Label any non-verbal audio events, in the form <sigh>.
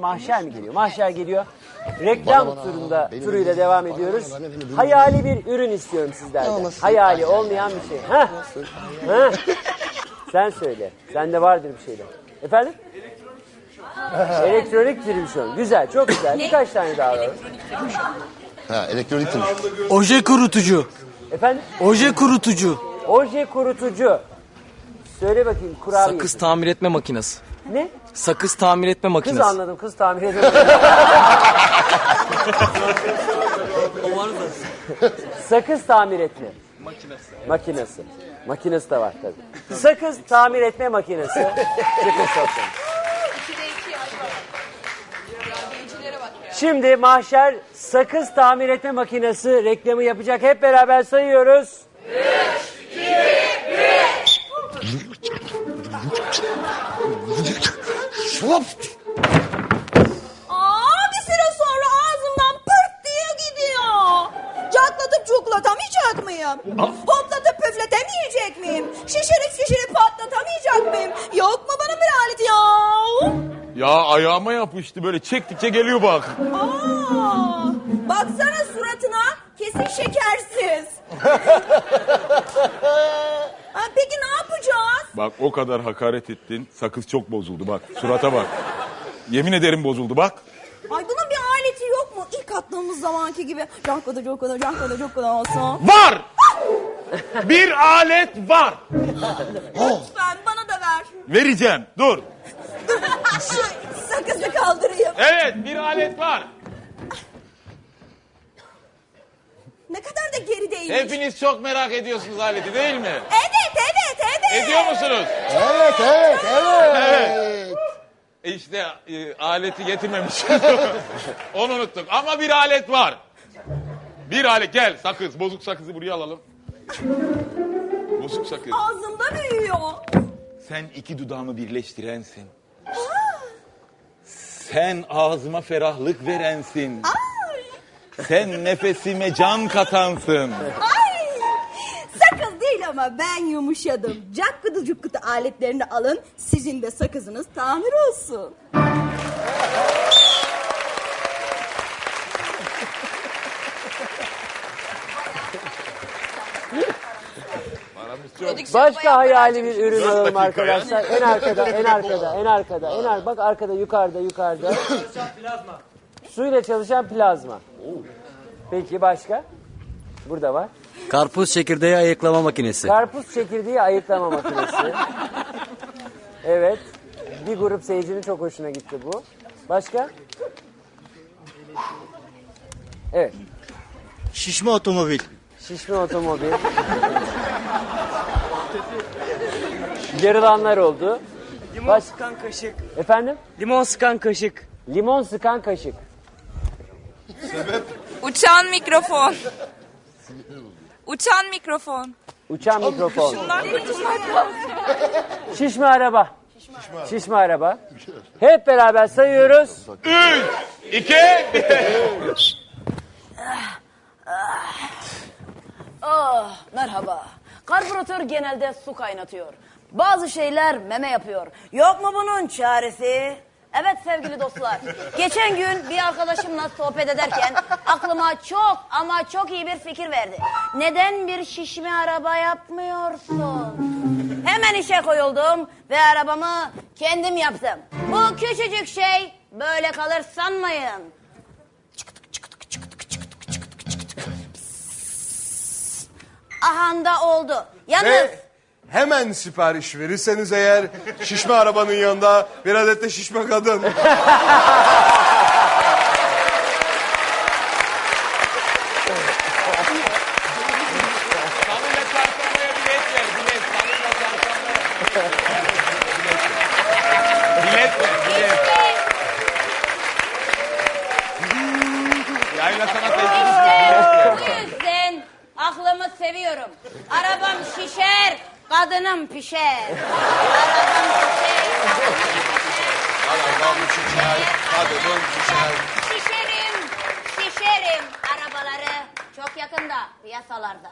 Mahşer mi geliyor? Mahşer geliyor. Reklam turunda turuyla devam ediyoruz. Hayali bir ürün istiyorum sizlerden. Hayali olmayan bir şey. Ha? Ha? <laughs> Sen söyle. Sende vardır bir şeyler. Efendim? Elektronik televizyon. Güzel, çok güzel. Birkaç tane daha alalım. Ha elektronik tır. Oje kurutucu. Efendim? Oje kurutucu. Oje kurutucu. Söyle bakayım kurabiye. Sakız tamir etme makinesi. Ne? Sakız tamir etme Kız makinesi. anladım. Kız tamir ediyor. Sakız tamir etme. Makinesi. Makinesi. Makinesi de var tabii. Sakız tamir etme makinesi. Çıkın sokun. Şimdi mahşer sakız tamir etme makinesi reklamı yapacak. Hep beraber sayıyoruz. Hop. Aa bir süre sonra ağzımdan pırt diye gidiyor. Çatlatıp çuklatamayacak mıyım? Hoplatıp püfletemeyecek miyim? Şişirip şişirip patlatamayacak mıyım? Yok mu bana bir alet ya? Ya ayağıma yapıştı böyle çektikçe geliyor bak. Aa, baksana suratına kesin şekersiz. <laughs> Ha, peki ne? Bak o kadar hakaret ettin. Sakız çok bozuldu bak. Surata bak. Yemin ederim bozuldu bak. Ay bunun bir aleti yok mu? İlk attığımız zamanki gibi. Çok kadar çok kadar çok kadar çok kadar olsun. Var! Bir alet var. Lütfen bana da ver. Vereceğim. Dur. <laughs> Sakızı kaldırayım. Evet bir alet var. Ne kadar da gerideymiş. Hepiniz çok merak ediyorsunuz aleti değil mi? Evet. Ediyor musunuz? Evet evet evet. E İşte e, aleti getirmemişiz. <laughs> Onu unuttuk. Ama bir alet var. Bir alet gel sakız. Bozuk sakızı buraya alalım. Bozuk sakız. Ağzımda büyüyor. Sen iki dudağımı birleştirensin. Sen ağzıma ferahlık verensin. Ay, Sen nefesime can katansın. ay. Ama ben yumuşadım. Cakkıdı cukkıdı aletlerini alın. Sizin de sakızınız tamir olsun. Başka hayali bir ürün alalım arkadaşlar. En arkada, en arkada, en arkada, en arkada. Bak arkada, yukarıda, yukarıda. Suyla çalışan plazma. Peki başka? Burada var. Karpuz çekirdeği ayıklama makinesi. Karpuz çekirdeği ayıklama makinesi. Evet. Bir grup seyircinin çok hoşuna gitti bu. Başka? Evet. Şişme otomobil. Şişme otomobil. Yarılanlar oldu. Limon Baş- sıkan kaşık. Efendim? Limon sıkan kaşık. Limon sıkan kaşık. Uçan mikrofon. Uçan mikrofon. Uçan mikrofon. Bunlar kurtulmak lazım. Şişme araba. Şişme araba. Hep beraber sayıyoruz. Üç, iki, Ah, merhaba. Karbüratör genelde su kaynatıyor. Bazı şeyler meme yapıyor. Yok mu bunun çaresi? Evet sevgili dostlar. Geçen gün bir arkadaşımla sohbet ederken aklıma çok ama çok iyi bir fikir verdi. Neden bir şişme araba yapmıyorsun? Hemen işe koyuldum ve arabamı kendim yaptım. Bu küçücük şey böyle kalır sanmayın. Ahanda oldu. Yalnız Ve hemen sipariş verirseniz eğer şişme arabanın yanında bir adet de şişme kadın. Salıyla çarşambaya bilet ver. Bilet. Salıyla çarşambaya. Bilet ver. Bilet. Yayla sanat eğitimi işte bu yüzden aklımı seviyorum. Arabam şişer, kadınım pişer. Arabam şişer, Kadının şişer. şişerim, şişerim. Arabaları çok yakında piyasalarda.